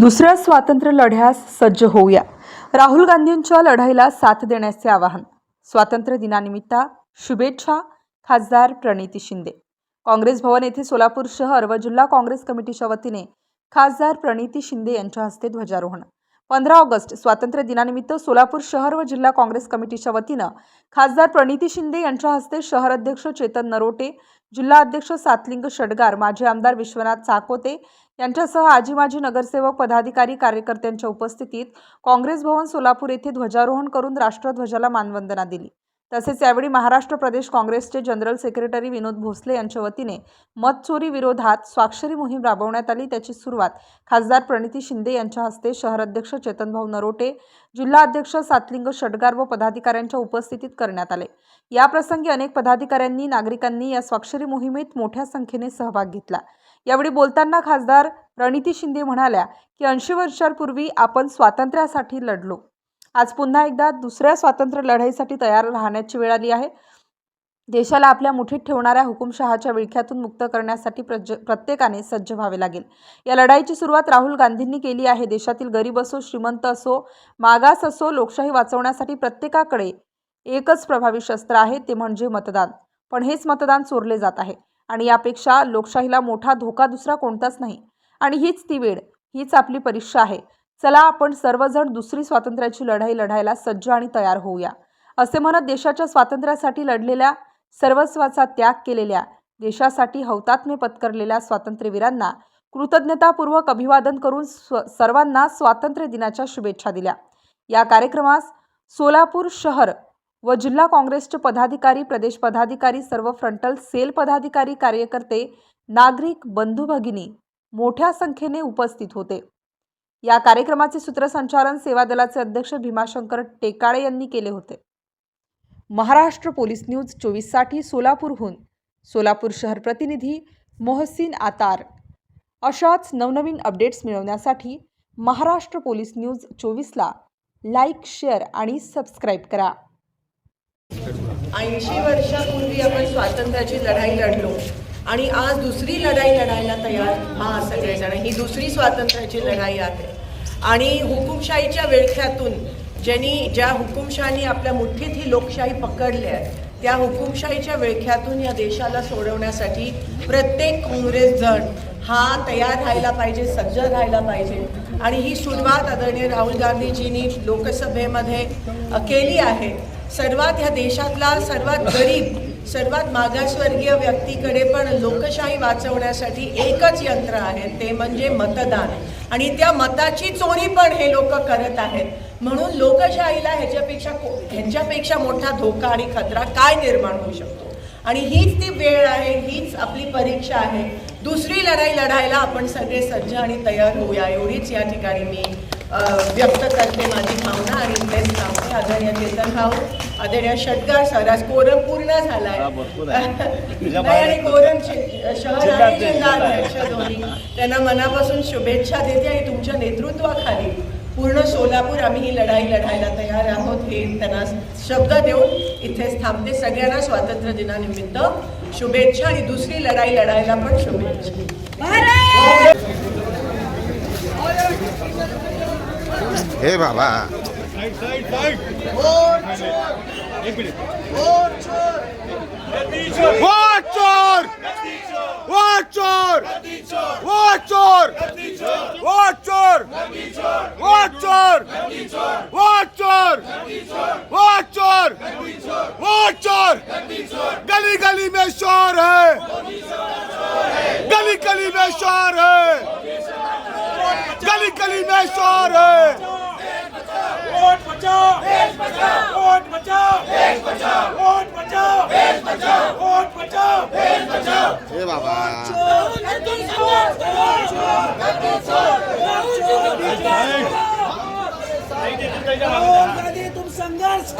दुसऱ्या स्वातंत्र्य लढ्यास सज्ज होऊया. राहुल गांधींच्या लढाईला साथ देण्याचे आवाहन. स्वातंत्र्य दिनानिमित्त शुभेच्छा खासदार प्रणिती शिंदे. काँग्रेस भवन येथे सोलापूर शहर व जिल्हा काँग्रेस कमिटीच्या वतीने खासदार प्रणिती शिंदे यांच्या हस्ते ध्वजारोहण. पंधरा ऑगस्ट स्वातंत्र्य दिनानिमित्त सोलापूर शहर व जिल्हा काँग्रेस कमिटीच्या वतीनं खासदार प्रणिती शिंदे यांच्या हस्ते शहर अध्यक्ष चेतन नरोटे जिल्हा अध्यक्ष सातलिंग षडगार माजी आमदार विश्वनाथ चाकोते यांच्यासह आजी माजी नगरसेवक पदाधिकारी कार्यकर्त्यांच्या उपस्थितीत काँग्रेस भवन सोलापूर येथे ध्वजारोहण करून राष्ट्रध्वजाला मानवंदना दिली. तसेच यावेळी महाराष्ट्र प्रदेश काँग्रेसचे जनरल सेक्रेटरी विनोद भोसले यांच्या वतीने मतचोरी विरोधात स्वाक्षरी मोहीम राबवण्यात आली. त्याची सुरुवात खासदार प्रणिती शिंदे यांच्या हस्ते शहराध्यक्ष चेतनभाऊ नरोटे जिल्हा अध्यक्ष सातलिंग षडगार व पदाधिकाऱ्यांच्या उपस्थितीत करण्यात आले. याप्रसंगी अनेक पदाधिकाऱ्यांनी नागरिकांनी या स्वाक्षरी मोहिमेत मोठ्या संख्येने सहभाग घेतला. यावेळी बोलताना खासदार प्रणिती शिंदे म्हणाल्या की ऐंशी वर्षांपूर्वी आपण स्वातंत्र्यासाठी लढलो. आज पुन्हा एकदा दुसऱ्या स्वातंत्र्य लढाईसाठी तयार राहण्याची वेळ आली आहे. देशाला आपल्या मुठीत ठेवणाऱ्या हुकुमशहाच्या विळख्यातून मुक्त करण्यासाठी प्रज प्रत्येकाने सज्ज व्हावे लागेल. या लढाईची सुरुवात राहुल गांधींनी केली आहे. देशातील गरीब असो श्रीमंत असो मागास असो लोकशाही वाचवण्यासाठी प्रत्येकाकडे एकच प्रभावी शस्त्र आहे ते म्हणजे मतदान. पण हेच मतदान चोरले जात आहे. आणि यापेक्षा लोकशाहीला मोठा धोका दुसरा कोणताच नाही. आणि हीच ती वेळ हीच आपली परीक्षा आहे. चला आपण सर्वजण दुसरी स्वातंत्र्याची लढाई लढायला सज्ज आणि तयार होऊया. असे म्हणत देशाच्या स्वातंत्र्यासाठी लढलेल्या सर्वस्वाचा त्याग केलेल्या देशासाठी हौतात्म्य पत्करलेल्या स्वातंत्र्यवीरांना कृतज्ञतापूर्वक अभिवादन करून स्व सर्वांना स्वातंत्र्य दिनाच्या शुभेच्छा दिल्या. या कार्यक्रमास सोलापूर शहर व जिल्हा काँग्रेसचे पदाधिकारी प्रदेश पदाधिकारी सर्व फ्रंटल सेल पदाधिकारी कार्यकर्ते नागरिक बंधू भगिनी मोठ्या संख्येने उपस्थित होते. या कार्यक्रमाचे सूत्रसंचालन सेवा दलाचे अध्यक्ष भीमाशंकर टेकाळे यांनी केले होते. महाराष्ट्र पोलीस न्यूज चोवीससाठी सोलापूरहून. सोलापूर शहर प्रतिनिधी मोहसिन आतार. अशाच नवनवीन अपडेट्स मिळवण्यासाठी महाराष्ट्र पोलीस न्यूज चोवीसला लाईक शेअर आणि सबस्क्राईब करा. ऐंशी वर्षापूर्वी आपण स्वातंत्र्याची लढाई लढलो. आणि आज दुसरी लढाई लढायला तयार हा सगळेजण. ही दुसरी स्वातंत्र्याची लढाई आहे. आणि हुकुमशाहीच्या विळख्यातून ज्यांनी ज्या हुकुमशहानी आपल्या मुठीत ही लोकशाही पकडली आहे त्या हुकुमशाहीच्या विळख्यातून या देशाला सोडवण्यासाठी प्रत्येक काँग्रेस जण हा तयार राहायला पाहिजे सज्ज राहायला पाहिजे. आणि ही सुरुवात आदरणीय राहुल गांधीजींनी लोकसभेमध्ये केली आहे. सर्वात ह्या देशातला सर्वात गरीब सर्वात मागासवर्गीय व्यक्तीकडे पण लोकशाही वाचवण्यासाठी एकच यंत्र आहे ते म्हणजे मतदान. आणि त्या मताची चोरी पण हे लोक करत आहेत. म्हणून लोकशाहीला ह्याच्यापेक्षा ह्याच्यापेक्षा मोठा धोका आणि खतरा काय निर्माण होऊ शकतो? आणि हीच ती वेळ आहे हीच आपली परीक्षा आहे. दुसरी लढाई लढायला आपण सगळे सज्ज आणि तयार होऊया. एवढीच या ठिकाणी मी व्यक्त करते माझी भावना आणि इथेच थांबते आदरणीय चेतन भाऊ आदरणीय सर आज कोरम पूर्ण झालाय. नाही आणि कोरमचे शहर आणि जिल्हा अध्यक्ष दोन्ही. त्यांना मनापासून शुभेच्छा देते आणि तुमच्या नेतृत्वाखाली पूर्ण सोलापूर आम्ही ही लढाई लढायला तयार आहोत हे त्यांना शब्द देऊन इथेच थांबते सगळ्यांना स्वातंत्र्य दिनानिमित्त शुभेच्छा आणि दुसरी लढाई लढायला पण शुभेच्छा. हे बाबा. वोट चोर वोट चोर वोट चोर वोट चोर वोट चोर वोट चोर वोट चोर वोट चोर गली गली में शोर है। गली गली में शोर है। महाराष्ट्र वोट बचाओ वोट बचाओ वोट बचाओ वोट बचाओ हे बाबा तुम संघर्ष